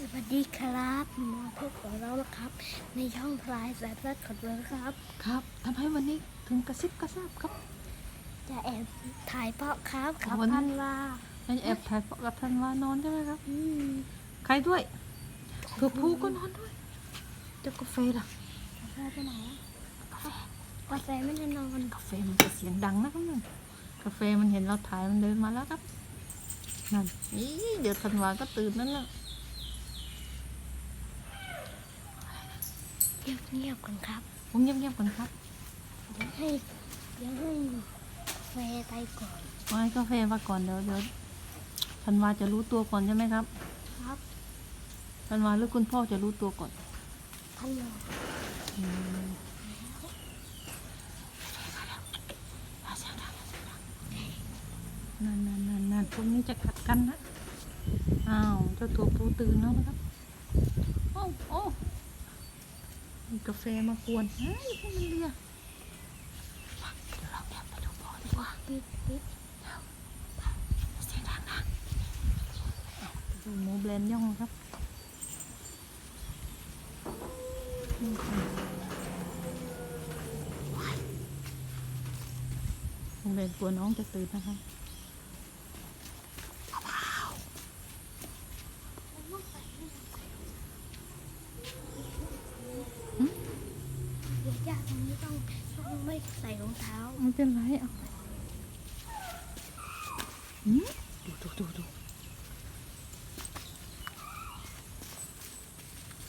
สวัสดีครับมาพบกับเราแล้วครับ ในช่องพลายแสบสัดขอดเลยครับ ครับทำไมวันนี้ถึงกระซิบกระซาบครับ จะแอบถ่ายเพาะครับกับวันนี้พันว่านายแอบถ่ายกับธันวานอนใช่ไหมครับ อืมใครด้วยตัวผู้ก็นอนด้วยเจ้ากาแฟล่ะกาแฟไปไหนอะกาแฟไม่ได้นอนกาแฟมันจะเสียงดังนะครับนั่นกาแฟมันเห็นเราถ่ายมันเดินมาแล้วครับนั่นอีเดี๋ยวธันวาก็ตื่นนั่นแหละ เงียบเงียบๆกันครับผมเงียบๆกันครับเดี๋ยวให้เดี๋ยวให้กาแฟไปก่อนมาให้กาแฟมาก่อนเดี๋ยวเดี๋ยวธันวาจะรู้ตัวก่อนใช่ไหมครับครับธันวาหรือคุณพ่อจะรู้ตัวก่อนท่านรออืมนั่นนั่นนั่นนั่นพวกนี้จะขัดกันนะ อ้าว เจ้าตัวปูตื่นแล้วนะครับ โอ้โอ้มี กาแฟมากวนเฮ้ยพวกมันเรียมาเดี๋ยวเราแอบไปดูพ่อดีกว่าปิดปิดเสียงดังนะดูหมูแบรนย่องครับนี่ค่ะหมูแบรนกลัวน้องจะตื่นนะคะ เดี๋ยวยากตรงนี้ต้องต้องไม่ใส่รองเท้า ไม่เป็นไรเอาหืมดูดูดูดู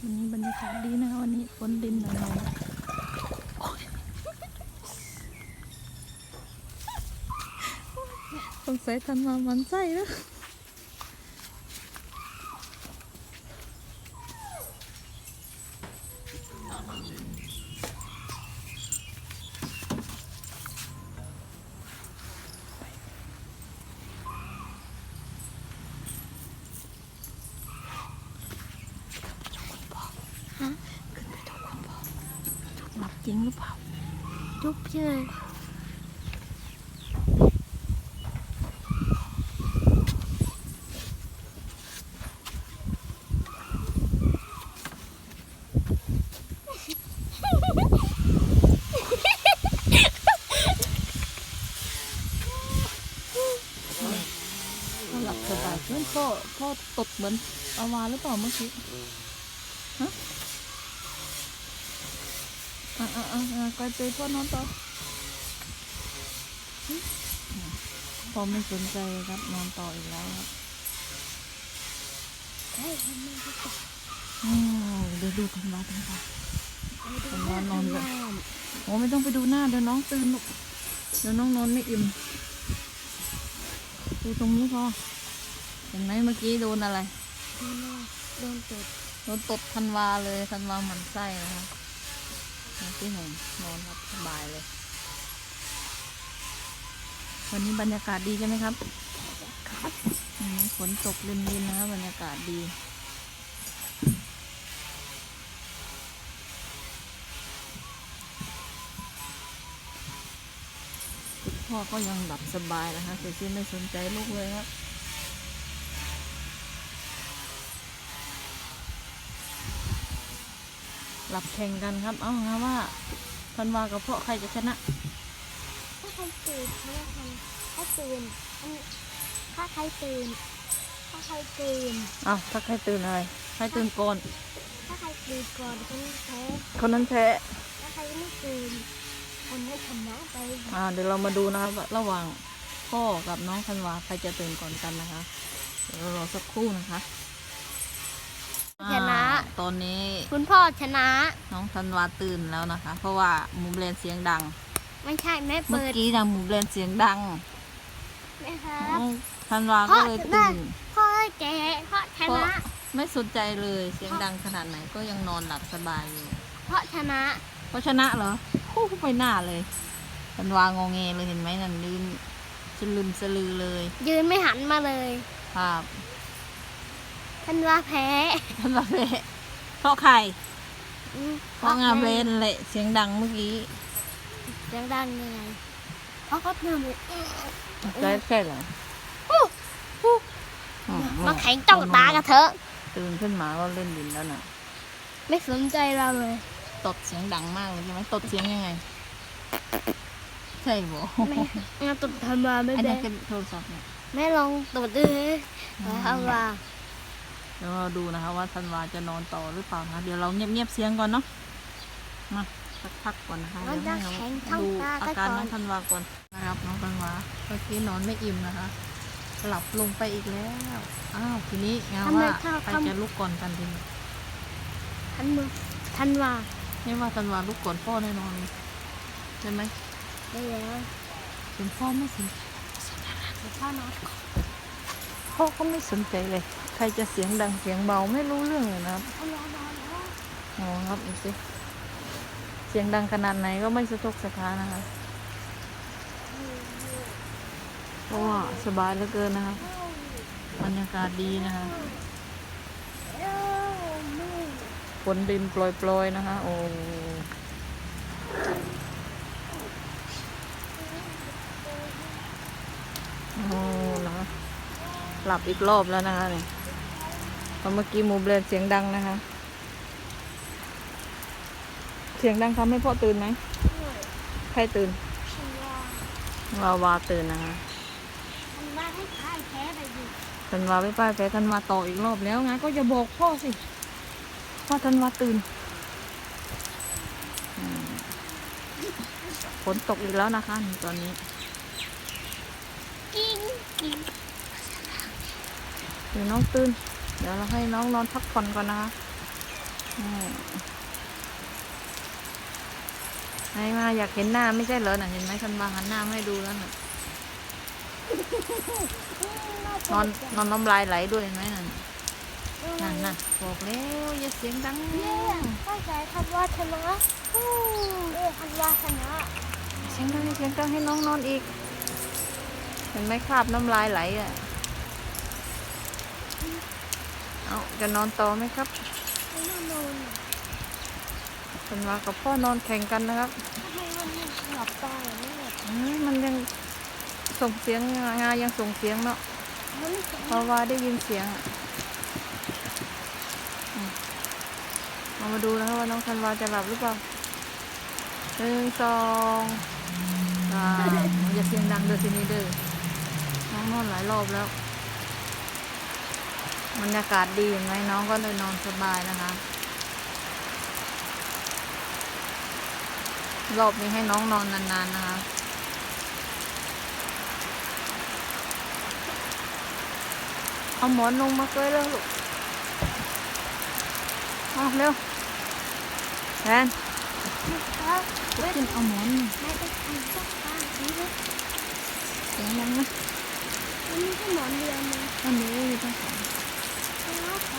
วันนี้บรรยากาศดีนะวันนี้ฝนดินหน่อยๆสงสัยทันมามันใจแล้ว งหรือเปล่า จุ๊บใช่ไหมหลับสบายเพื่อนพ่อพ่อตดเหมือนอาวาหรือเปล่าเมื่อกี้ฮะ อะอะอะอะไปพ่อนอนต่อพอไม่สนใจครับนอนต่ออีกแล้วครับเดี๋ยวดูกันว่ากันค่ะผมนอนนอนก่อนข้างล่างโอ้ไม่ต้องไปดูหน้าเดี๋ยวน้องตื่นเดี๋ยวน้องนอนไม่อิ่มดูตรงนี้พอเห็นไหมเมื่อกี้โดนอะไรโดนตดโดนตบธันวาเลยธันวาหมันไส้นะคะ ที่หงนอนหลับสบายเลย วันนี้บรรยากาศดีใช่ไหมครับครับฝนตกลินๆนะคะบรรยากาศดีพ่อก็ยังหลับสบายนะคะแต่ที่ไม่สนใจลูกเลยครับ ลับแข่งกันครับ เอาฮะว่าธันวากับพ่อใครจะชนะ ถ้าใครตื่นเพราะว่าใครถ้าตื่นอันถ้าใครตื่นถ้าใครตื่นอ้าวถ้าใครตื่นอะไรใครตื่นก่อน ถ้าใครตื่นก่อนคนนั้นแพ้คนนั้นแพ้ถ้าใครไม่ตื่นคนนั้นชนะไปอ่าเดี๋ยวเรามาดูนะครับว่าระหว่างพ่อกับน้องธันวาใครจะตื่นก่อนกันนะคะเดี๋ยวเรารอสักครู่นะคะ ชนะอ่าตอนนี้คุณพ่อชนะ น้องธันวาตื่นแล้วนะคะ เพราะว่าหมูแบรนด์เสียงดัง ไม่ใช่แม่เมื่อเปิดกี้นะหมูแบรนด์เสียงดังนะครับน้องธันวาก็เลยตื่นพ่อแกพ่อชเพราะนะ ไม่สนใจเลยเสียงดังขนาดไหนก็ยังนอนหลับสบายอยู่เพราะชนะเพราะชนะเหรอคู่ไปหน้าเลยธันวางงเงเลยเห็นไหมนั่นลืมสลืมสลือเลยยืนไม่หันมาเลย ครับ ท่านว่าแพ้ธันวาเพะเพราะใครอืมเพราะงามเลนแหละเสียงดังเมื่อกี้ เสียงดังยังไงเพราะเขาทำใช่ใช่เหรออืมมาแข่งจ้องตากันเถอะ ตื่นขึ้นมาก็เล่นดินแล้วน่ะ ไม่สนใจเราเลย ตดเสียงดังมากเลยใช่ไหมตดเสียงยังไง ใช่บ่แม่งานตุดทำมาไม่อันได้นี้เป็นโทรศัพท์เนี่ยแม่ลองตุดดูแล้วทำมา เดี๋ยวเราดูนะคะว่าธันวาจะนอนต่อหรือเปล่านะเดี๋ยวเราเงียบๆเสียงก่อนเนาะมาสักพักก่อนนะคะมันเดี๋จะยวให้แข็งเราทั้งดูตาอาก็การก่อน้อนงธันวาก่อนนะครับน้องธันวาเมื่อกี้นอนไม่อิ่มนะคะหลับลงไปอีกแล้วอ้าวทีนี้งานว่าใครจะลุกก่อนกันทีนี้ทันมือทันว่าไม่ว่าธันวาลุกก่อนพ่อแน่นอนเลยใช่ไหมได้แล้วส่วนพ่อไม่สนใจเดี๋ยวพ่อน อนพ่อก็ไม่สนใจเลย ใครจะเสียงดังเสียงเบาไม่รู้เรื่องเลยนะครับพ่อนอนนอนแล้วอ๋อครับดูสิเสียงดังขนาดไหนก็ไม่สะทกสะท้านนะคะเพราะว่าสบายเหลือเกินนะคะบรรยากาศดีนะคะเอ้าแม่ฝนดินโปรยๆนะคะ โอ้โอ้นะคะ หลับอีกรอบแล้วนะคะเนี่ยเพราะเมื่อกี้หมูเบรนเสียงดังนะคะ เสียงดังทำให้พ่อตื่นไหมใครตื่นวาวาตื่นนะคะทันวาให้พ่ายแพ้ไปดิธันวาไปป้ายแพ้ธันวาต่ออีกรอบแล้วไงก็จะบอกพ่อสิว่าธันวาตื่นฝนตกอีกแล้วนะคะตอนนี้ กิ้งกิ้ง ดี๋ยวน้องตื่น เดี๋ยวเราให้น้องนอนพักผ่อนก่อนนะคะอืมให้มาอยากเห็นหน้าไม่ใช่เหรอน่ะเห็นไหมธันวาหันหน้ามาให้ดูแล้วน่ะนอนนอนน้ำลายไหลด้วยเห็นไหมนั่นนั่นน่ะบอกแล้วอย่าเสียงดังเนี่ยพ่อใจทันว่าชนะฮู้เออทันว่าชนะเสียงดังเสียงดังให้น้องนอนอีก เห็นไหมคราบน้ำลายไหลอะ เอาจะนอนต่อไหมครับไม่นอนนอนธันวากับพ่อนอนแข่งกันนะครับทำไมมันไม่หลับตาอย่างนี้เนี่ยอืมมันยังส่งเสียงงายังส่งเสียงเนาะมันไม่เห็นเพราะว่าได้ยินเสียงอะอืมเรามาดูนะครับว่าน้องธันวาจะหลับหรือเปล่าหนึ่งสองสามอย่าเสียงดังเด้อทีนี้เด้อน้องนอนหลายรอบแล้ว บรรยากาศดีเห็นไหมน้องก็เลยนอนสบายนะคะ รอบนี้ให้น้องนอนนานๆนะคะเอาหมอนลงมาเกยเร็วลูกเอาเร็วแทนครับลุกขึ้นเอาหมอนนี่แม่จะทำสักบ้านนี้นะเสียงยังนะมันไม่ใช่หมอนเดียวนะอันนี้อยู่ตั้งสองแล้วข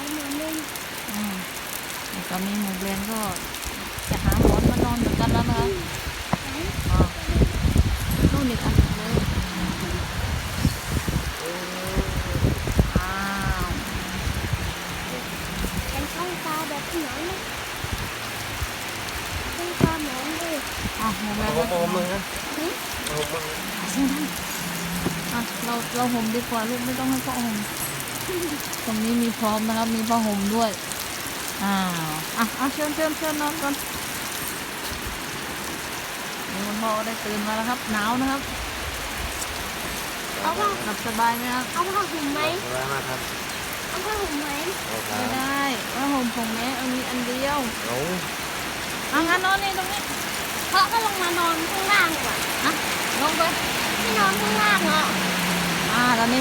อหมอนหนึ่งอืมแล้วตอนนี้หมูเบรนก็จะหาหมอนมานอนเหมือนกันแล้วนะคะอ๋อนู่นอีกอันหนึ่งเลยอ้าวแข็งช่องตาแบบที่ไหนนะช่องตาหมอนดิอ้าวหมูเบรนโอ้ก็โหจะนมึองนนะโอ้โหมึงอะเราเราห่มดีกว่าลูกไม่ต้องให้พ่อห่ม ตรงนี้มีพร้อมนะครับ มีผ้าห่มด้วย อ้าวอะอะเชิญเชิญเชิญนอนก่อนนี่คุณพ่อได้ตื่นมาแล้วครับ หนาวนะครับเอาผ้าหลับสบายไหมครับเอาผ้าห่มไหมอะไรมากครับเอาผ้าห่มไหมโอ้คไม่รับได้ผ้าห่มของแม่เอามีอันเดียวโอ้อะงั้นนอนนี่ตรงนี้เพราะก็ลงมานอนข้างล่างดีกว่าอะลงไปไม่นอนข้างล่างอะอ่าตอนนี้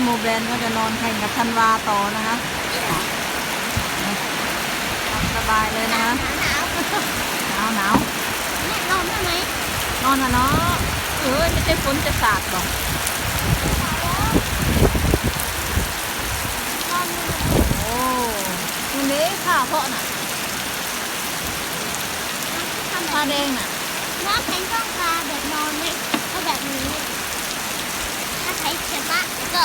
โมแบรนด์ก็จะนอนแข่งกับธันวาต่อนะคะหลับสบายเลยหนะนาวคะหนาวหนาวหนาวแม่นอนได้ไหมนอนนะเนาะเอ้ยไม่ใช่ฝนจะสาดหรอกนอนได้ไหมโอ้คุณนี้ผ้าเพาะน่ะทำผ้าแบบแดงน่ะน้องแข็งช่องตาแบบนอนเนี่ยก็แบบนี้ ถ้าใครชนะ ก็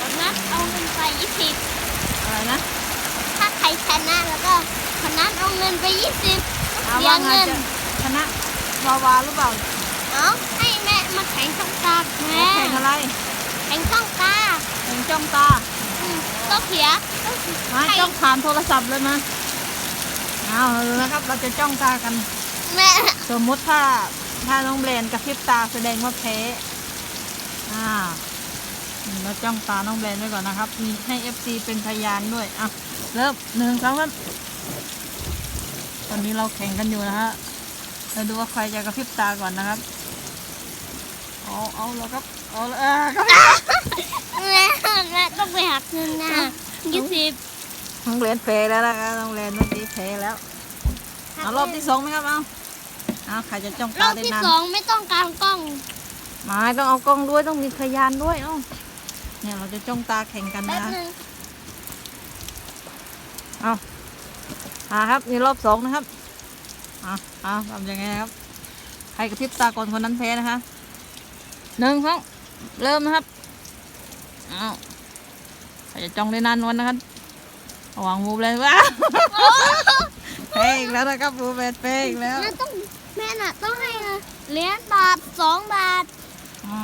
คนนั้นเอาเงินไปยี่สิบอะไรนะ ถ้าใครชนะแล้วก็คนนั้นเอาเงินไปยี่สิบถามเสียว่าไงเงินจะชนะวาวาหรือเปล่า เอาให้แม่มาแข่งช่องตาแม่แข่งอะไรแข่งช่องตาแข่งจ้องตาอืมโอ้ต้องเขียต้องเขียมาจ้องผ่านโทรศัพท์เลยมาเอาเลยนะครับเราจะจ้องตากันแม่สมมุติถ้าถ้าน้องเบรนกับพริบตาแสดงว่าแพ้อ่า เราจ้องตาน้องเบรนไว้ก่อนนะครับ มีให้ FC เป็นพยานด้วย อะ เริ่มหนึ่งสองสามตอนนี้เราแข่งกันอยู่นะฮะเราดูว่าใครจะกระพริบตาก่อนนะครับ เอาเอาแล้วครับ เอาแล้วอ่าครับแม่แม่ต้องไปหักเงินนะยี่สิบน้องเบรนแพ้แล้วนะครับน้องเบรนเมื่อกี้แพ้แล้ว เอารอบที่สองไหมครับ เอาเอาใครจะจ้องรตาอบได้ที่นานสองไม่ต้องการกล้องไม่ต้องเอากล้องด้วยต้องมีพยานด้วย เอ้า เนี่ยเราจะจ้องตาแข่งกันแป๊บนะนึงเอาอ่าครับนี่รอบสองนะครับอ่าอ่าทำยังไงครับ ใครกระพริบตาก่อนคนนั้นแพ้นะคะหนึ่งสองเริ่มนะครับเอาใครจะจ้องได้นานวันนะครับระวังมูฟเลยว้าแพ้อีกแล้วนะครับมูฟแพ้อีกแล้ว แม่ต้องแม่น่ะต้องให้เหรียญบาทสองบาท อ่า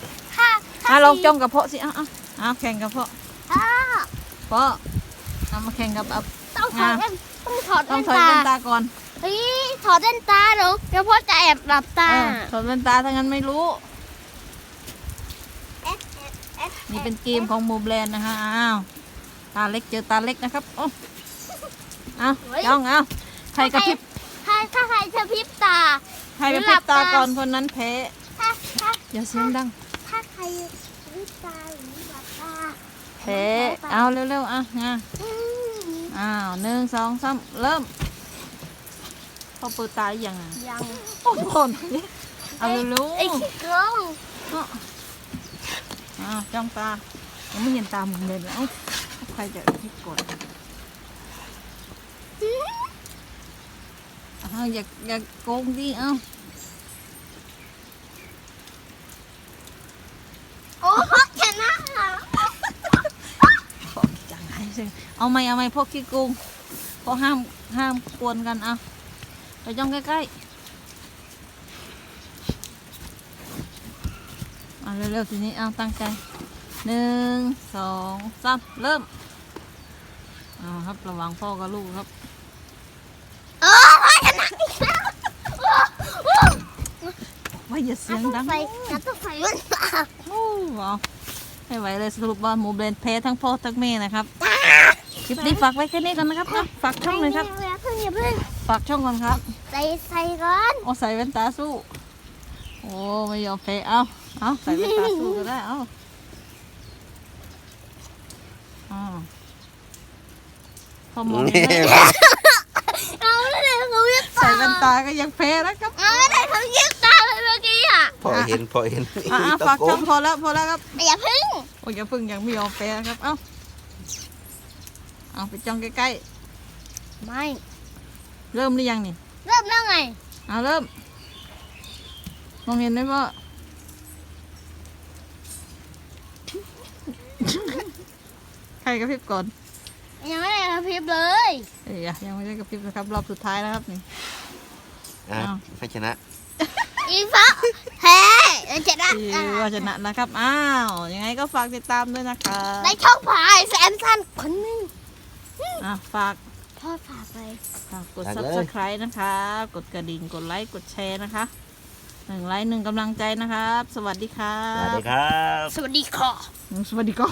ถ้าถ้า อะลองสี่จ้องกับเพาะสิอะอะอะแข่งกับเพาะถ้าเพาะเอามาแข่งกับอับต้องถอดแว่นต้องถอดต้อแว่งนถอยตาแว่นตาก่อนเฮ้ยถอดแว่นตาเดี๋ยวเดี๋ยวพ่อจะแอบหลับตาเออถอดแว่นตาถ้างั้นไม่รู้ เอ๊ะเอ๊ะเอ๊ะนี่เป็นเกมของโมแบรนด์นะฮะอ้าวตาเล็กเจอตาเล็กนะครับโอ้เอาจ้องเอาใครกระพริบถ้าถ้าใครจะพริบตา ใครกระพริบตาก่อนคนนั้นแพ้ถ้าถ้าอย่าเสียงดัง ถ้าใครพริบตาหรือหลับตาแพ้เอาเร็วๆอะงาอืมอ้าวหนึ่งสองสามเริ่มพอเปิดตาหรือยังอะยังโอ้โหเอาเร็วไอ้ขี้โกงๆอ้าวจ้องตายังไม่เห็นตาผมเลยเอ้าใครจะพลิกกดอ้าวอย่าอย่าโกงดิเอ้า โอ้ชนะเหรอ จังไรสิเอาไหมเอาไหมพวกขี้โกงพวกห้ามห้ามกวนกันเอาไปจ้องใกล้ๆเอาเร็วๆทีนี้เอาตั้งใจหนึ่งสองสามเริ่มเอาครับระวังพ่อกับลูกครับโอ้ชนะอีกแล้วว่าอย่าเสียงดังใส่งั้นต้องใส่แว่นตาโอ้ว้าว ไม่ไหวเลยสรุปว่าหมูเบรนแพ้ทั้งพ่อทั้งแม่นะครับคลิปนี้ฝากไว้แค่นี้กันนะครับนะฝากช่องเลยครับ อย่าเพิ่งอย่าเพิ่งฝากช่องก่อนครับใส่ใส่ก่อนโอ้ใส่แว่นตาสู้ โอ้ไม่ยอมแพ้เอาเอาใส่แว่นตาสู้ก็ได้เอาเอาพอมองเห็นแล้วเอาไม่ได้เขายิบใส่ตาแว่นตาก็ยังแพ้นะครับ เอาไม่ได้เขายิบตาเลยเมื่อกี้อะ พอเห็นพอเห็นอะอะฝากช่องพอแล้วพอแล้วครับอย่าเพิ่งโอ้ยอย่าเพึ่งยังไม่ยอมแพ้นะครับเอาเอาไปจ้องใกล้ไม่ๆเริ่มหรือยังนี่เริ่มแล้วไงเอาเริ่มมองเห็นไหมพ่อใครกระพริบก่อนยังไม่ได้กระพริบเลยเอ้ยยังไม่ได้กระพริบนะครับรอบสุดท้ายแล้วครับนี่ อะอ้าวไม่ชนะ อีฟ้าแพ้แล้วชนะที่ว่าชนะนะครับ อ้าว ยังไงก็ฝากติดตามด้วยนะคะในช่องพายแซมสันคนหนึงอะฝากพ่อฝากไปฝากกด ฝากเลย subscribe นะคะ กดกระดิ่ง กดไลค์ กดแชร์นะคะหนึ่งไลค์หนึ่งกำลังใจนะครับ สวัสดีครัสวัสบดีครับ สวัสดีค่ะ สวัสดีก็